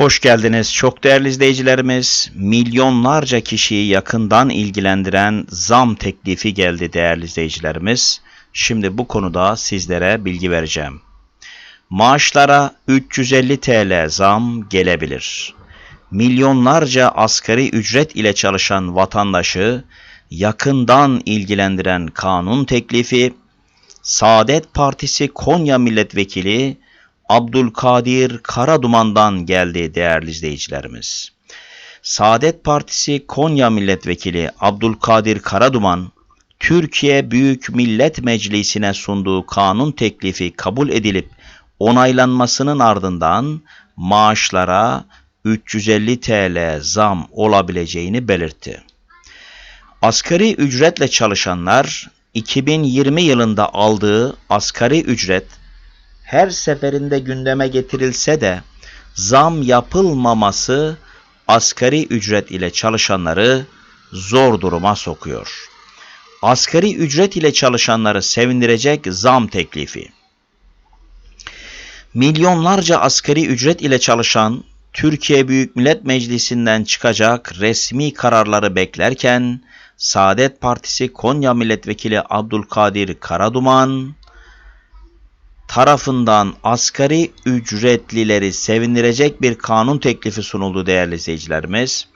Hoş geldiniz çok değerli izleyicilerimiz. Milyonlarca kişiyi yakından ilgilendiren zam teklifi geldi değerli izleyicilerimiz. Şimdi bu konuda sizlere bilgi vereceğim. Maaşlara 350 TL zam gelebilir. Milyonlarca asgari ücret ile çalışan vatandaşı yakından ilgilendiren kanun teklifi Saadet Partisi Konya Milletvekili Abdülkadir Karaduman'dan geldi değerli izleyicilerimiz. Saadet Partisi Konya Milletvekili Abdülkadir Karaduman, Türkiye Büyük Millet Meclisi'ne sunduğu kanun teklifi kabul edilip onaylanmasının ardından maaşlara 350 TL zam olabileceğini belirtti. Asgari ücretle çalışanlar 2020 yılında aldığı asgari ücret her seferinde gündeme getirilse de zam yapılmaması asgari ücret ile çalışanları zor duruma sokuyor. Asgari ücret ile çalışanları sevindirecek zam teklifi. Milyonlarca asgari ücret ile çalışan Türkiye Büyük Millet Meclisi'nden çıkacak resmi kararları beklerken Saadet Partisi Konya Milletvekili Abdülkadir Karaduman tarafından asgari ücretlileri sevindirecek bir kanun teklifi sunuldu değerli izleyicilerimiz.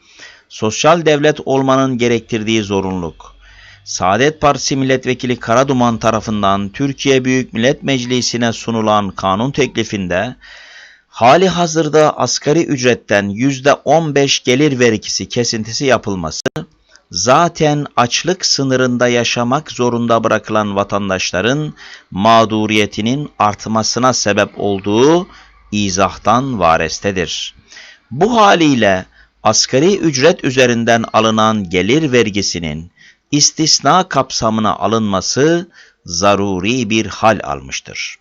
Sosyal devlet olmanın gerektirdiği zorunluluk. Saadet Partisi Milletvekili Karaduman tarafından Türkiye Büyük Millet Meclisi'ne sunulan kanun teklifinde hali hazırda asgari ücretten %15 gelir vergisi kesintisi yapılması, zaten açlık sınırında yaşamak zorunda bırakılan vatandaşların mağduriyetinin artmasına sebep olduğu izahtan varestedir. Bu haliyle asgari ücret üzerinden alınan gelir vergisinin istisna kapsamına alınması zaruri bir hal almıştır.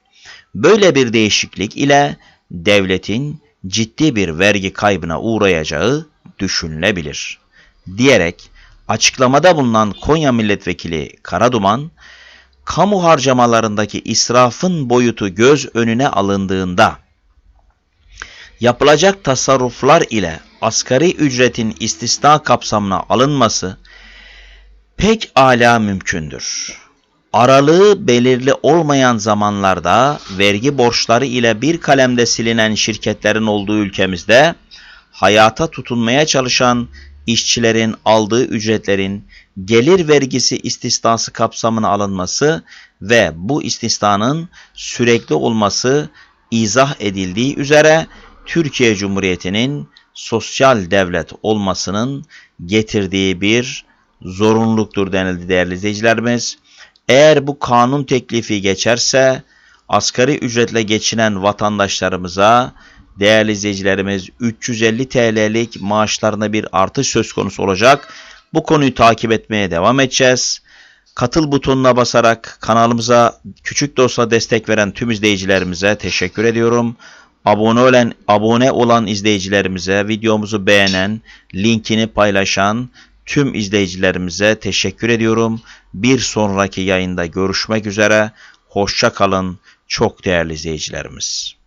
Böyle bir değişiklik ile devletin ciddi bir vergi kaybına uğrayacağı düşünülebilir. Diyerek Açıklamada bulunan Konya Milletvekili Karaduman, kamu harcamalarındaki israfın boyutu göz önüne alındığında yapılacak tasarruflar ile asgari ücretin istisna kapsamına alınması pek ala mümkündür. Aralığı belirli olmayan zamanlarda vergi borçları ile bir kalemde silinen şirketlerin olduğu ülkemizde hayata tutunmaya çalışan işçilerin aldığı ücretlerin gelir vergisi istisnası kapsamına alınması ve bu istisnanın sürekli olması izah edildiği üzere Türkiye Cumhuriyeti'nin sosyal devlet olmasının getirdiği bir zorunluluktur denildi değerli izleyicilerimiz. Eğer bu kanun teklifi geçerse asgari ücretle geçinen vatandaşlarımıza değerli izleyicilerimiz 350 TL'lik maaşlarına bir artış söz konusu olacak. Bu konuyu takip etmeye devam edeceğiz. Katıl butonuna basarak kanalımıza küçük de olsa destek veren tüm izleyicilerimize teşekkür ediyorum. Abone olan, abone olan izleyicilerimize, videomuzu beğenen, linkini paylaşan tüm izleyicilerimize teşekkür ediyorum. Bir sonraki yayında görüşmek üzere. Hoşça kalın çok değerli izleyicilerimiz.